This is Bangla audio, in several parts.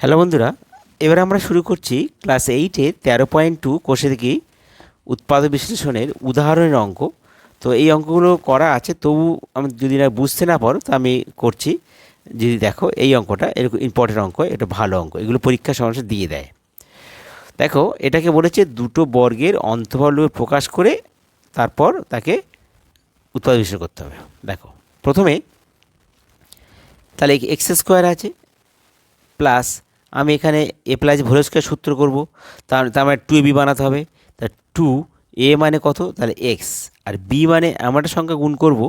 হ্যালো বন্ধুরা, এবার আমরা শুরু করছি ক্লাস এইটে তেরো পয়েন্ট টু কোষে থেকে উৎপাদ বিশ্লেষণের উদাহরণের অঙ্ক। তো এই অঙ্কগুলো করা আছে, তবু আমি যদি না বুঝতে না পারো, তো আমি করছি। যদি দেখো, এই অঙ্কটা এরকম ইম্পর্টেন্ট অঙ্ক, এটা ভালো অঙ্ক, এগুলো পরীক্ষা সমস্যা দিয়ে দেয়। দেখো, এটাকে বলেছে দুটো বর্গের অন্তর্ভাব প্রকাশ করে তারপর তাকে উৎপাদ বিশ্লেষণ করতে হবে। দেখো, প্রথমে তাহলে এক্স স্কোয়ার আছে প্লাস আমি এখানে এ প্লাস হোল স্কোয়ার সূত্র করব, তার তার মানে টু এ বি বানাতে হবে। তা টু এ মানে কত? তাহলে এক্স আর বি মানে এমন একটা সংখ্যা গুণ করব,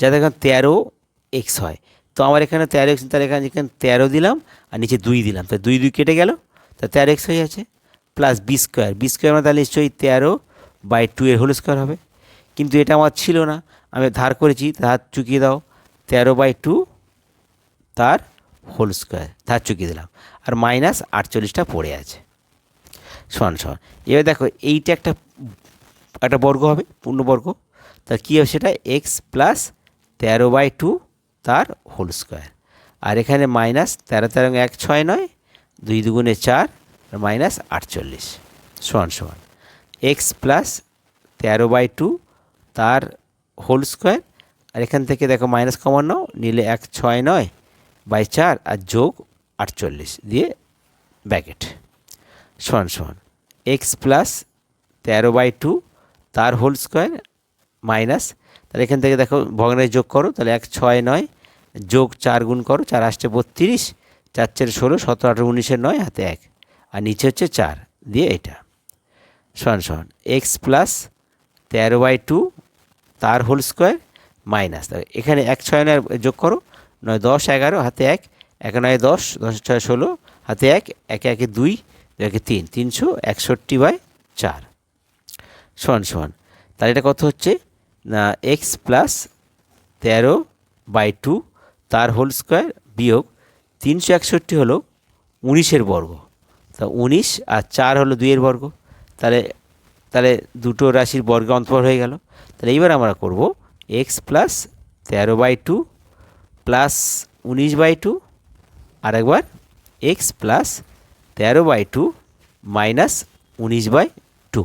যাতে এখানে তেরো এক্স হয়। তো আমার এখানে তেরো এক্স তাহলে এখানে এখানে তেরো দিলাম, আর নিচে দুই দিলাম। তা দুই দুই কেটে গেল, তা তেরো এক্স হয়ে আছে plus B square B square মানে তাহলে নিশ্চয়ই তেরো বাই টু এর হোল স্কোয়ার হবে। কিন্তু এটা আমার ছিল না। আমি ধার করেছি, ধার চুকিয়ে দাও। তেরো বাই টু তার হোল স্কোয়ার ধার চুকিয়ে দিলাম। আর মাইনাস আটচল্লিশটা পড়ে আছে। সমান সমান এবার দেখো এইটা একটা একটা বর্গ হবে পূর্ণবর্গ তা কী হবে সেটা? এক্স প্লাস তেরো বাই টু তার হোল স্কোয়ার আর এখানে মাইনাস তেরো তেরো এক ছয় নয়, দুই দুগুণে চার, আর মাইনাস আটচল্লিশ। সমান সমান এক্স প্লাস তেরো বাই টু তার হোল স্কোয়ার আর এখান থেকে দেখো মাইনাস কমান নাও, নিলে এক ছয় নয় বাই চার, আর যোগ আটচল্লিশ দিয়ে ব্যাকেট সমান সমান এক্স প্লাস তেরো বাই টু তার হোল স্কোয়ার মাইনাস তাহলে এখান থেকে দেখো ভগ্নায় যোগ করো, তাহলে এক ছয় নয় যোগ চার গুণ করো, চার আসছে বত্রিশ, চার চার ষোলো, সতেরো, আঠেরো উনিশের নয়, হাতে এক। আর নিচে হচ্ছে চার দিয়ে এটা। সমান সমান এক্স প্লাস তেরো বাই টু তার হোল স্কোয়ার মাইনাস এখানে এক ছয় নয় যোগ করো, নয় দশ, এগারো, হাতে এক। এক নয় দশ দশ ছয় ষোলো, হাতে এক, একে একে দুই একে তিন, তিনশো একষট্টি বাই চার। সমান সমান। তাহলে এটা কত হচ্ছে? না এক্স প্লাস তেরো বাই টু তার হোল স্কোয়ার বিয়োগ তিনশো একষট্টি হলো উনিশের বর্গ। তা উনিশ আর চার হলো দুইয়ের বর্গ। তাহলে তাহলে দুটো রাশির বর্গে অন্তর্ভর হয়ে গেল। তাহলে এইবার আমরা করব এক্স প্লাস তেরো বাই টু প্লাস উনিশ বাই টু আর একবার এক্স প্লাস তেরো বাই টু মাইনাস উনিশ বাই টু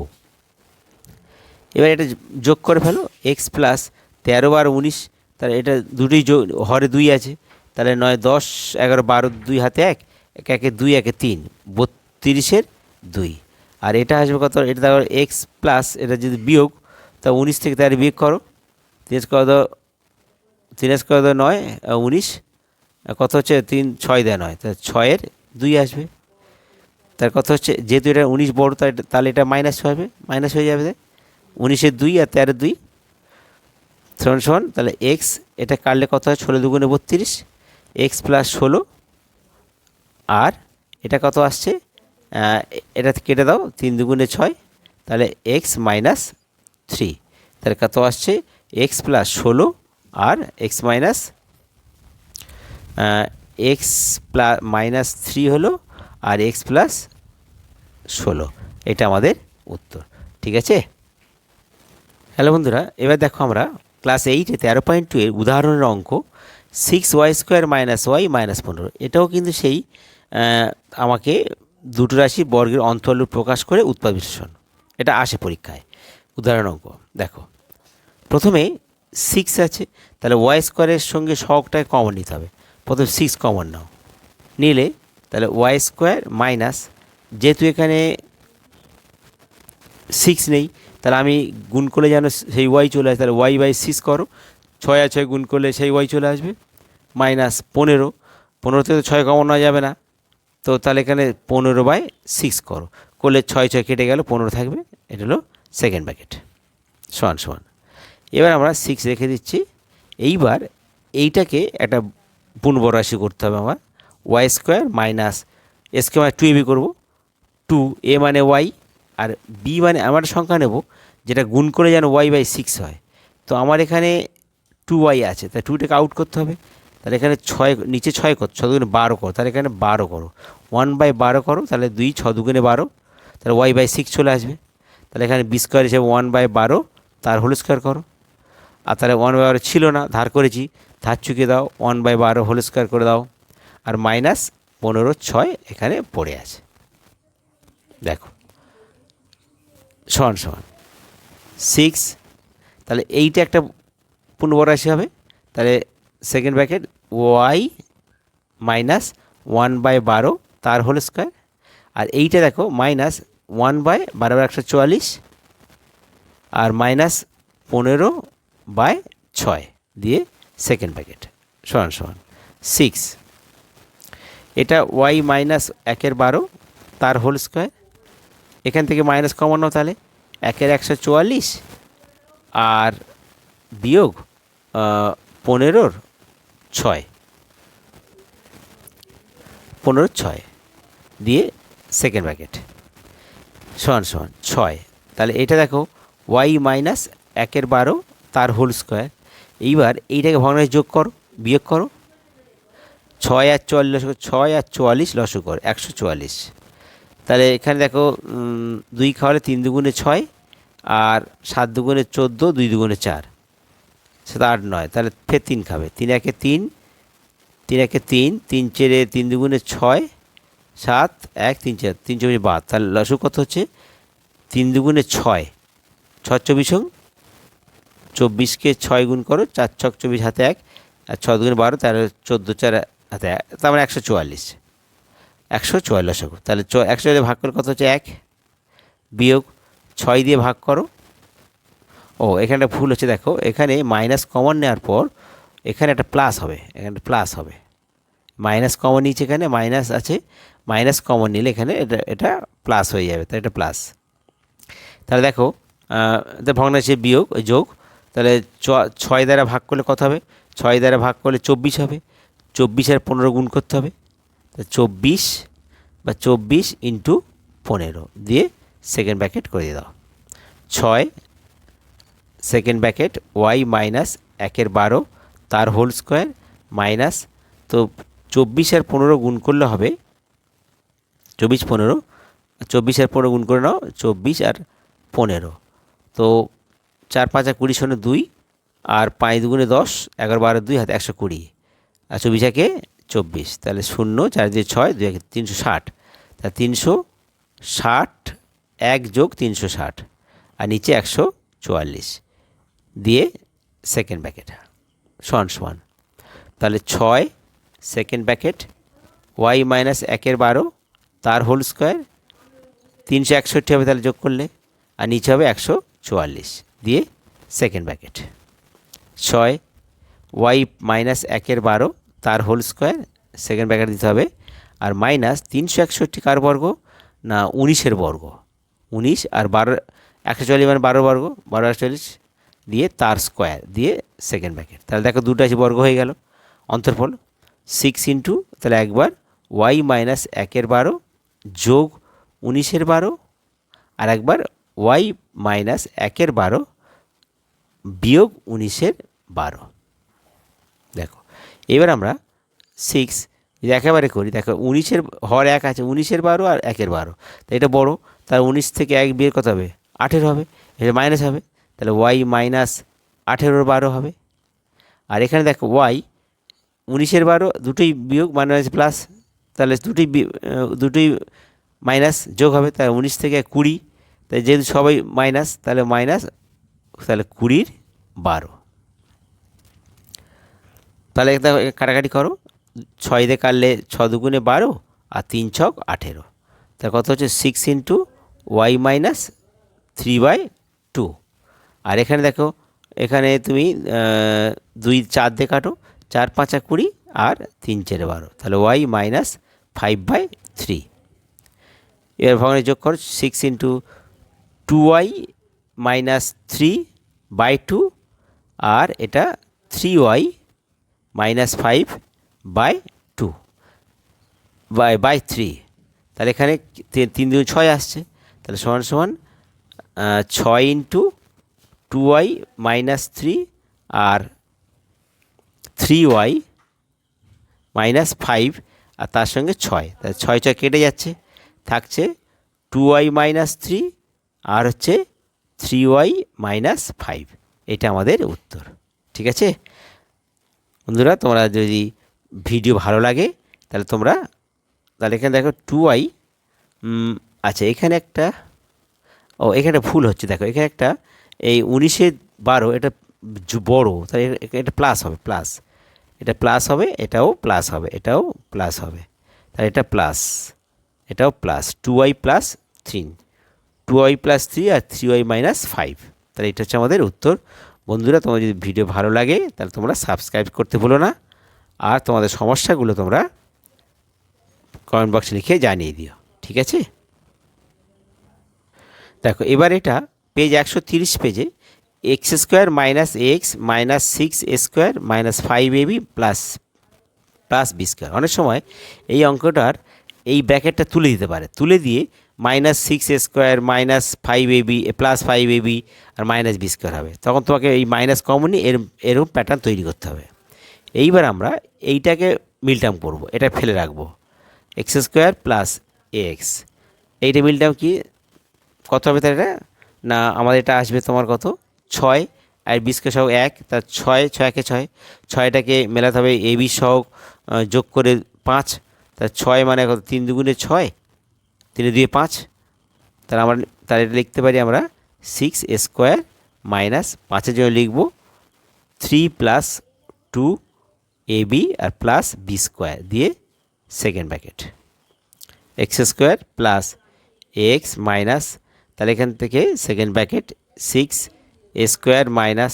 এবার এটা যোগ করে ফেলো এক্স প্লাস তেরো আর উনিশ, তাহলে এটা দুটোই যোগ হরে দুই আছে, তাহলে নয়, দশ, এগারো, বারো, দুই হাতে এক এক একে দুই, একে তিন, বত্রিশের দুই। আর এটা আসবে কত? এটা দেখো এক্স প্লাস এটা যদি বিয়োগ, তা উনিশ থেকে তার বিয়োগ করো তিরিশ কত দাও তিরিশ কত দাও নয় উনিশ কত হচ্ছে তিন, ছয় দেয় নয় তা ছয়ের দুই আসবে। তার কথা হচ্ছে যেহেতু এটা উনিশ বড়, তাহলে এটা মাইনাস হবে মাইনাস হয়ে যাবে উনিশের দুই আর তেরো দুই। সমান সমান তাহলে এক্স এটা কাটলে কত হয়? ষোলো দুগুণে বত্রিশ এক্স প্লাস ষোলো, আর এটা কত আসছে? এটা কেটে দাও, তিন দুগুণে ছয়, তাহলে এক্স মাইনাস থ্রি তাহলে কত আসছে? এক্স প্লাস ষোলো, আর X minus X plus minus three হলো আর এক্স প্লাস ষোলো। এটা আমাদের উত্তর। ঠিক আছে? হ্যালো বন্ধুরা, এবার দেখো আমরা ক্লাস এইটে তেরো পয়েন্ট টু এর উদাহরণের অঙ্ক six Y square minus Y minus পনেরো। এটাও কিন্তু সেই আমাকে দুটো রাশি বর্গের অন্তর্লুপ প্রকাশ করে উৎপাদ বিশ্লেষণ। এটা আসে পরীক্ষায়। উদাহরণ অঙ্ক, দেখো। প্রথমে সিক্স আছে, তাহলে ওয়াই স্কোয়ারের সঙ্গে শখটাকে কমন নিতে হবে। প্রথমে সিক্স কমন নাও। নিলে তাহলে ওয়াই স্কোয়ার মাইনাস যেহেতু এখানে সিক্স নেই, তাহলে আমি গুণ করলে যেন সেই ওয়াই চলে আসে, তাহলে ওয়াই বাই সিক্স করো। ছয় আর ছয় গুণ করলে সেই ওয়াই চলে আসবে মাইনাস পনেরো। পনেরো থেকে তো ছয় কমন যাবে না। তো তাহলে এখানে পনেরো বাই সিক্স করো। করলে ছয় ছয় কেটে গেল, পনেরো থাকবে, এটা হলো সেকেন্ড ব্যাকেট সমান সমান। এবার আমরা সিক্স রেখে দিচ্ছি। এইবার এইটাকে একটা পূর্ণবর রাশি করতে হবে আমার। ওয়াই স্কোয়ার মাইনাস এসকে মানে টু এবি করব। টু এ মানে ওয়াই আর বি মানে আমার সংখ্যা নেব, যেটা গুণ করে যেন ওয়াই বাই সিক্স হয়। তো আমার এখানে টু ওয়াই আছে তাই টুটাকে আউট করতে হবে। তাহলে এখানে ছয়, নিচে ছয় কর, ছ দুগুণে বারো করো, তাহলে এখানে বারো করো। ওয়ান বাই বারো করো, তাহলে দুই, ছ দুগুণে বারো, তাহলে ওয়াই বাই সিক্স চলে আসবে। তাহলে এখানে বি স্কোয়ার হিসেবে ওয়ান বাই বারো, তার হোল স্কোয়ার করো। আর তাহলে ওয়ান বাই বারো ছিল না, ধার করেছি ধার চুকিয়ে দাও ওয়ান বাই বারো হোল স্কোয়ার করে দাও, আর মাইনাস পনেরো ছয় এখানে পড়ে আছে। দেখো। সমান সমান। সিক্স তাহলে এইটা একটা পূর্ণবরাশি হবে। তাহলে second bracket Y minus one by বারো, তার হোল স্কোয়ার আর এইটা দেখো মাইনাস ওয়ান বাই বারো একশো চুয়াল্লিশ, আর মাইনাস পনেরো বাই ছয়, দিয়ে সেকেন্ড প্যাকেট। সমান সমান সিক্স। এটা ওয়াই মাইনাস একের বারো, তার হোল স্কোয়ার। এখান থেকে মাইনাস কমানো তাহলে একের একশো চুয়াল্লিশ আর বিয়োগ পনেরোর ছয়। পনেরো ছয় দিয়ে সেকেন্ড ব্র্যাকেট সমান সমান ছয়। তাহলে এটা দেখো, ওয়াই মাইনাস একের বারো, তার হোল স্কোয়ার। এইবার এইটাকে ভগ্নাংশে যোগ করো, বিয়োগ করো। ছয় আর চুয়াল্লিশ ছয় আর চুয়াল্লিশ লসও কর, একশো চুয়াল্লিশ। তাহলে এখানে দেখো দুই খাওয়ালে তিন দুগুণে ছয় আর সাত দুগুণে চোদ্দ, দুই দুগুণে চার। সেটা আট নয়, তাহলে ফের তিন খাবে। তিন একে তিন তিন একে তিন তিন চেরে তিন দুগুণে ছয়, সাত, এক, তিন চার, তিন চব্বিশ বাদ। তাহলে লসু কত হচ্ছে? তিন দুগুণে ছয় ছয় চব্বিশ চব্বিশকে ছয় গুণ করো, চার ছক চব্বিশ হাতে এক, আর ছ দুগুণে বারো তাহলে চোদ্দ, চার হাতে এক, তার মানে একশো চুয়াল্লিশ। একশো চুয়াল্লিশ তাহলে চ, একশো দিয়ে ভাগ করে কত হচ্ছে এক? বিয়োগ ছয় দিয়ে ভাগ করো। ও, এখানে ভুল হচ্ছে, দেখো, এখানে মাইনাস কমন নেওয়ার পর এখানে একটা প্লাস হবে, এখানে প্লাস হবে। মাইনাস কমন নিচে এখানে মাইনাস আছে মাইনাস কমন নিলে এখানে এটা এটা প্লাস হয়ে যাবে তাই এটা প্লাস তাহলে দেখো ভগ্নাংশে বিয়োগ, যোগ তাহলে ছয় দ্বারা ভাগ করলে কত হবে? ছয় দ্বারা ভাগ করলে চব্বিশ হবে। চব্বিশ আর পনেরো গুণ করতে হবে। চব্বিশ বা চব্বিশ ইন্টু পনেরো দিয়ে সেকেন্ড ব্র্যাকেট করে দিয়ে দাও। ছয় সেকেন্ড ব্র্যাকেট ওয়াই মাইনাস একের বারো, তার হোল স্কোয়ার মাইনাস তো চব্বিশ আর পনেরো গুণ করলে হবে, চব্বিশ পনেরো চব্বিশ আর পনেরো গুণ করে নাও, চব্বিশ আর পনেরো। তো চার পাঁচ আর কুড়ি শূন্য দুই আর পাঁচ দুগুণে দশ, এগারো বারো দুই, হাতে একশো কুড়ি। আর চব্বিশ একে চব্বিশ, তাহলে শূন্য, চার দিয়ে ছয়, দুই একে তিনশো ষাট। তা তিনশো ষাট এক যোগ তিনশো ষাট, আর নিচে একশো চুয়াল্লিশ। দিয়ে সেকেন্ড ব্যাকেট সমান সমান। তাহলে ছয় সেকেন্ড ব্যাকেট ওয়াই মাইনাস একের বারো, তার হোল স্কোয়ার তিনশো একষট্টি হবে, তাহলে যোগ করলে, আর নিচে হবে একশো চুয়াল্লিশ। দিয়ে সেকেন্ড ব্যাকেট ছয় ওয়াই মাইনাস একের বারো, তার হোল স্কোয়ার সেকেন্ড ব্যাকেট দিতে হবে। আর মাইনাস তিনশো একষট্টি কার বর্গ? না, উনিশের বর্গ। উনিশ আর বারো, একশো চল্লিশ মানে বারো বর্গ, বারো একশো চল্লিশ দিয়ে তার স্কোয়ার দিয়ে সেকেন্ড ব্যাকেট তাহলে দেখো দুটো আছে বর্গ হয়ে গেল। অন্তর্ফল সিক্স ইন্টু তাহলে একবার ওয়াই মাইনাস একের বারো যোগ উনিশের বারো, আর একবার ওয়াই মাইনাস একের বারো বিয়োগ উনিশের বারো। দেখো, এবার আমরা সিক্স যদি একেবারে করি, দেখো উনিশের হর এক আছে, উনিশের বারো আর একের বারো। তো এটা বড় তার উনিশ থেকে এক বিয়ের কত হবে? আঠেরো হবে, এটা মাইনাস হবে, তাহলে ওয়াই মাইনাস আঠেরোর বারো হবে। আর এখানে দেখো ওয়াই, উনিশের বারো, দুটোই বিয়োগ মাইনাস প্লাস তাহলে দুটোই দুটোই মাইনাস যোগ হবে, তাহলে উনিশ থেকে কুড়ি তাই যেহেতু সবাই মাইনাস, তাহলে মাইনাস, তাহলে কুড়ির বারো। তাহলে দেখো এ কাটাকাটি করো, ছয় দিয়ে কাটলে ছ দুগুণে বারো আর তিন ছক আঠেরো। তা কত হচ্ছে? Six into Y minus three by two আর এখানে দেখো, এখানে তুমি দুই চার দিয়ে কাটো, চার, পাঁচা কুড়ি আর তিন চারে বারো। তাহলে Y minus five by three এর ভগ্নে যোগ করো six into two Y minus three by two আর এটা three Y minus five by two by by three তাহলে এখানে তিন দুই ছয় আসছে। তাহলে সমান সমান ছয় into two Y minus three আর থ্রি ওয়াই মাইনাস ফাইভ আর তার সঙ্গে ছয়। তাহলে ছয় ছয় কেটে যাচ্ছে। থাকছে টু ওয়াই মাইনাস থ্রি আর হচ্ছে থ্রি ওয়াই মাইনাস ফাইভ এটা আমাদের উত্তর, ঠিক আছে? বন্ধুরা, তোমরা যদি ভিডিও ভালো লাগে, তাহলে তোমরা, তাহলে এখানে দেখো টু আই আচ্ছা এখানে একটা, ও, এখানে ভুল হচ্ছে, দেখো, এখানে একটা, এই উনিশে বারো, এটা বড়, তাহলে এটা প্লাস হবে প্লাস এটা প্লাস হবে, এটাও প্লাস হবে, এটাও প্লাস হবে। তাহলে এটা প্লাস এটাও plus two Y plus three two Y plus three আর থ্রি ওয়াই মাইনাস ফাইভ। তাহলে এটা হচ্ছে আমাদের উত্তর। বন্ধুরা তোমার যদি ভিডিও ভালো লাগে, তাহলে তোমরা সাবস্ক্রাইব করতে ভুলো না। আর তোমাদের সমস্যাগুলো তোমরা কমেন্ট বক্সে লিখে জানিয়ে দিও, ঠিক আছে? দেখো, এবার এটা পেজ একশো তিরিশ পেজে X square minus X minus six square minus five AB plus plus B square. অনেক সময় এই অঙ্কটার এই ব্র্যাকেটটা তুলে দিতে পারে। তুলে দিয়ে minus six square minus five AB plus five AB আর মাইনাস বি স্কোয়ার হবে। তখন তোমাকে এই মাইনাস কমনই এর, এরকম প্যাটার্ন তৈরি করতে হবে। এইবার আমরা এইটাকে মিলটার্ম করব। এটা ফেলে রাখব। এক্স স্কোয়ার প্লাস এক্স এইটা মিলটার্ম কি? কত হবে তাহলে এটা? না, আমাদের এটা আসবে তোমার কত? ছয়। আর বিশকে সহ এক। তার ছয় ছয়কে ছয়। ছয়টাকে মেলাতে হবে এ বি সহ যোগ করে পাঁচ। তার ছয় মানে কত? তিন দুগুণে ছয়। তিনে দুয়ে পাঁচ। তাহলে আমরা তাহলে এটা লিখতে পারি আমরা সিক্স স্কোয়ার মাইনাস পাঁচের জন্য লিখব three plus two A B R plus B square দিয়ে second bracket X square plus X minus তাহলে এখান থেকে second bracket six A square minus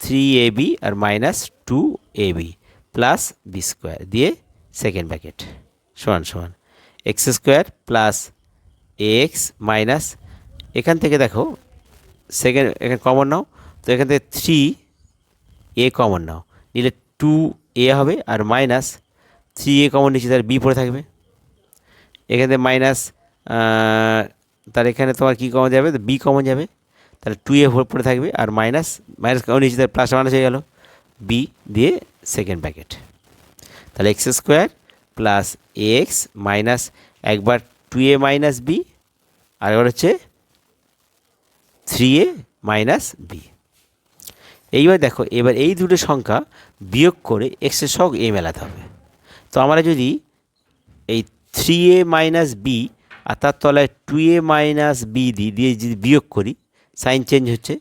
three A B R minus two A B plus B square দিয়ে সেকেন্ড ব্র্যাকেট সমান সমান। X square plus X minus এখান থেকে দেখো সেকেন্ড এখানে কমন নাও, তো এখান থেকে থ্রি এ কমন নাও। নিলে টু এ হবে আর মাইনাস থ্রি এ কমন নিচ্ছে তার বি পড়ে থাকবে। এখানে মাইনাস তার এখানে তোমার কী কমন যাবে? বি কমন যাবে। তাহলে টু এ পড়ে থাকবে আর মাইনাস মাইনাস কমন নিচ্ছে তার প্লাস মাইনাস হয়ে গেল। বি দিয়ে সেকেন্ড প্যাকেট তাহলে X square plus X minus একবার টু এ মাইনাস বি আর একবার হচ্ছে থ্রি এ মাইনাস বি এইবার দেখো, এবার এই দুটো সংখ্যা বিয়োগ করে এক্সের সঙ্গ এ মেলাতে হবে। তো আমরা যদি এই থ্রি এ মাইনাস বি আর তার তলায় টু এ মাইনাস বি দিই দিয়ে যদি বিয়োগ করি সাইন চেঞ্জ হচ্ছে,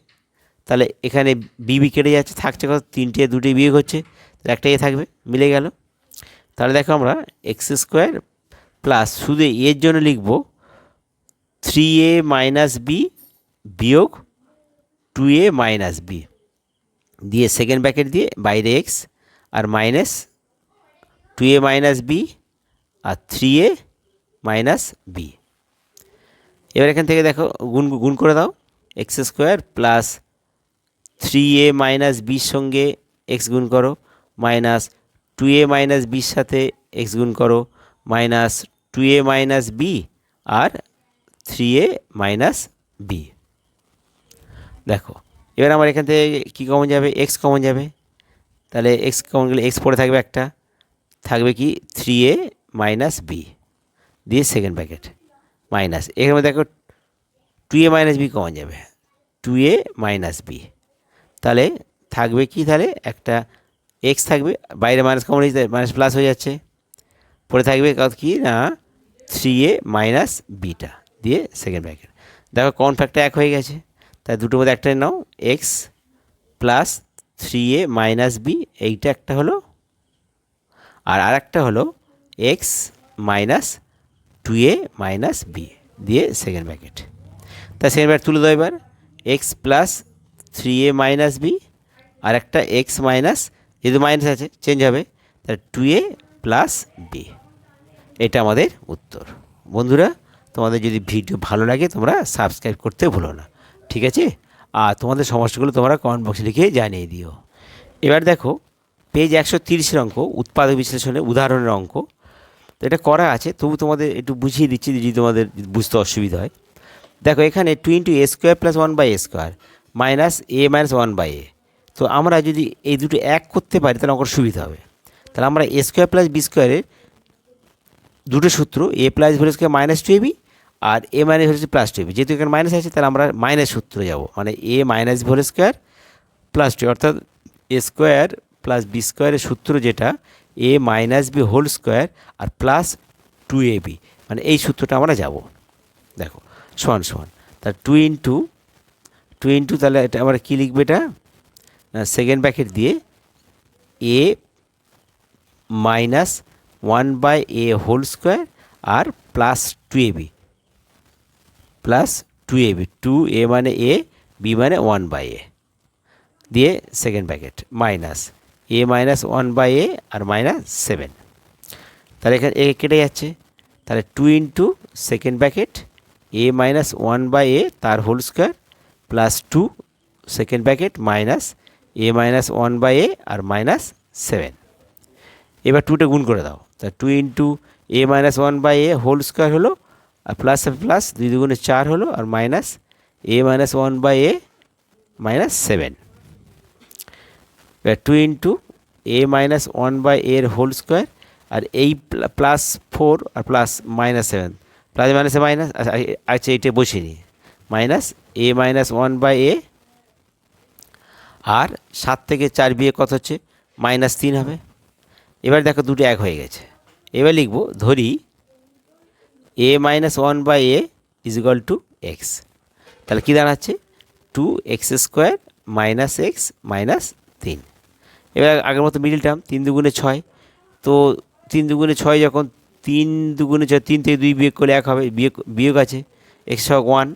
তাহলে এখানে বিবি কেটে যাচ্ছে, থাকছে কত? তিনটে, দুটি বিয়োগ হচ্ছে একটা এ থাকবে, মিলে গেল। তাহলে দেখো আমরা এক্স স্কোয়ার প্লাস শুধু এর জন্য লিখব থ্রি এ মাইনাস বি বিয়োগ টু এ মাইনাস বি দিয়ে সেকেন্ড ব্র্যাকেট দিয়ে বাইরে x R minus two A minus B R three A minus B এবার এখান থেকে দেখো, গুণ গুণ করে দাও। X square plus three A minus বির সঙ্গে এক্স গুণ করো। মাইনাস টু এ মাইনাস বির সাথে এক্স গুণ করো। Minus two A minus B R three A minus B দেখো, এবার আমার এখান থেকে কী কমন যাবে? এক্স কমন যাবে। তাহলে এক্স কমন গেলে এক্স পড়ে থাকবে একটা। থাকবে কি থ্রি এ মাইনাস বি দিয়ে সেকেন্ড ব্র্যাকেট মাইনাস এখানে দেখো two A minus B common যাবে। টু এ মাইনাস বি তাহলে থাকবে কি তাহলে? একটা এক্স থাকবে। বাইরে মাইনাস কমন মাইনাস প্লাস হয়ে যাচ্ছে। পরে থাকবে কত কি? না থ্রি এ মাইনাস বিটা দিয়ে সেকেন্ড ব্র্যাকেট দেখো কোন ফ্যাক্টর এক হয়ে গেছে? তাই দুটোর মধ্যে একটা নাও X plus three A minus B এইটা একটা হলো, আর আরেকটা হলো X minus two A minus B দিয়ে সেকেন্ড ব্র্যাকেট তা সেকেন্ড ব্র্যাকেট তুলে দাও এবার X plus three A minus B আর একটা এক্স মাইনাস যেহেতু মাইনাস আছে চেঞ্জ হবে, তাহলে টু এ প্লাস বি এটা আমাদের উত্তর। বন্ধুরা, তোমাদের যদি ভিডিও ভালো লাগে, তোমরা সাবস্ক্রাইব করতে ভুলো না। ঠিক আছে? আর তোমাদের সমস্যাগুলো তোমরা কমেন্ট বক্সে লিখে জানিয়ে দিও। এবার দেখো পেজ একশো তিরিশের অঙ্ক, উৎপাদক বিশ্লেষণে উদাহরণের অঙ্ক। তো এটা করা আছে, তবু তোমাদের একটু বুঝিয়ে দিচ্ছি, যদি তোমাদের বুঝতে অসুবিধা হয়। দেখো, এখানে two into a square plus one by a square minus a minus one by a তো আমরা যদি এই দুটো এক করতে পারি, তাহলে অঙ্কটা সুবিধা হবে। তাহলে আমরা এ স্কোয়ার প্লাস বি স্কোয়ারের দুটো সূত্র a plus whole square minus two a b R A minus হচ্ছে প্লাস টু এবি যেহেতু এখানে মাইনাস আছে, তাহলে আমরা মাইনাস সূত্রে যাব। মানে a minus whole square plus two অর্থাৎ এ স্কোয়ার প্লাস বি স্কোয়ারের সূত্র যেটা a minus b whole square R plus two A B মানে এই সূত্রটা আমরা যাব। দেখো, সমান সমান। তার টু ইন্টু টু ইন্টু তাহলে এটা আমরা কী লিখবে এটা? সেকেন্ড ব্যাকেট দিয়ে a minus one by a whole square R plus two a b plus two a b two a মানে এ বি মানে ওয়ান বাই এ দিয়ে second bracket minus a minus one by a R minus seven তাহলে এখানে এ কেটে যাচ্ছে। তাহলে two into second bracket a minus one by a তার whole square plus two second bracket minus a minus one by a R minus seven এবার টুটা গুণ করে দাও। তা two into a minus one by a whole square হলো, আর প্লাস প্লাস দুই দুগুণে চার হলো, আর minus a minus one by a minus seven এবার two into a minus one by এর হোল স্কোয়ার আর এই প্লাস ফোর আর প্লাস মাইনাস সেভেন প্লাস মাইনাসে মাইনাস আচ্ছা এইটা বসিয়ে নিই minus a minus one by a আর সাত থেকে চার বিয়ে কত হচ্ছে? মাইনাস তিন হবে। এবার দেখো দুটো এক হয়ে গেছে। এবার লিখব, ধরি a minus one by a is equal to x তাহলে কী দাঁড়াচ্ছে? Two x square minus x minus তিন এবার আগের মতো মিডিল টার্ম তিন দুগুণে ছয়। তো তিন দুগুণে ছয় যখন তিন দুগুণে ছয়, তিন থেকে দুই বিয়োগ করলে এক হবে, বিয়োগ বিয়োগ আছে। এক্স ছক ওয়ান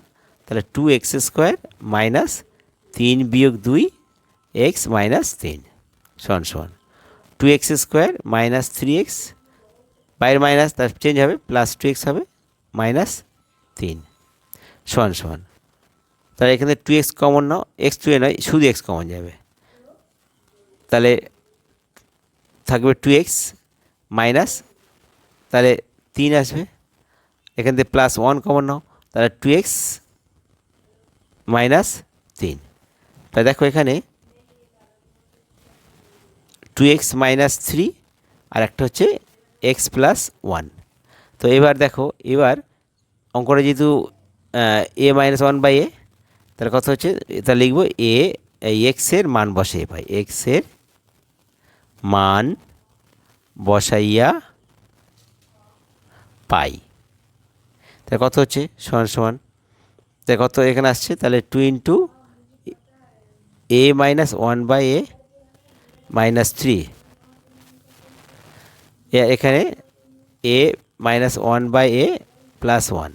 তাহলে টু এক্স স্কোয়ার মাইনাস তিন বিয়োগ দুই এক্স মাইনাস তিন সমান সমান। Two x square minus three x বাইরের মাইনাস তার চেঞ্জ হবে প্লাস টু এক্স হবে মাইনাস তিন। সমান সমান। তাহলে এখানে টু এক্স কমন নাও এক্স টু এ নয়, শুধু এক্স কমন যাবে। তাহলে থাকবে টু এক্স মাইনাস তাহলে তিন আসবে। এখান থেকে প্লাস ওয়ান কমন নাও, তাহলে টু এক্স মাইনাস তিন। তাহলে দেখো এখানে টু এক্স মাইনাস থ্রি আর একটা হচ্ছে এক্স প্লাস ওয়ান তো এবার দেখো, এবার অঙ্কটা যেহেতু a minus one by a তাহলে কত হচ্ছে? তা লিখব এ এক্সের মান বসাই পাই এক্সের মান বসাইয়া পাই। তাহলে কত হচ্ছে? সমান সমান। তাহলে কত এখানে আসছে? তাহলে two into a minus one by a minus three এখানে a minus one by a plus one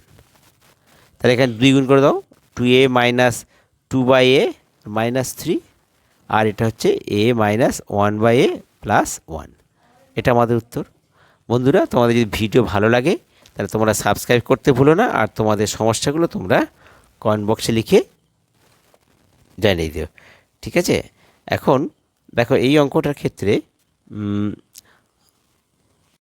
তাহলে এখানে দুই গুণ করে দাও। Two a minus two by a minus three আর এটা হচ্ছে a minus one by a plus one এটা আমাদের উত্তর। বন্ধুরা, তোমাদের যদি ভিডিও ভালো লাগে, তাহলে তোমরা সাবস্ক্রাইব করতে ভুলো না, আর তোমাদের সমস্যাগুলো তোমরা কমেন্ট বক্সে লিখে জানিয়ে দিও। ঠিক আছে? এখন দেখো এই অঙ্কটার ক্ষেত্রে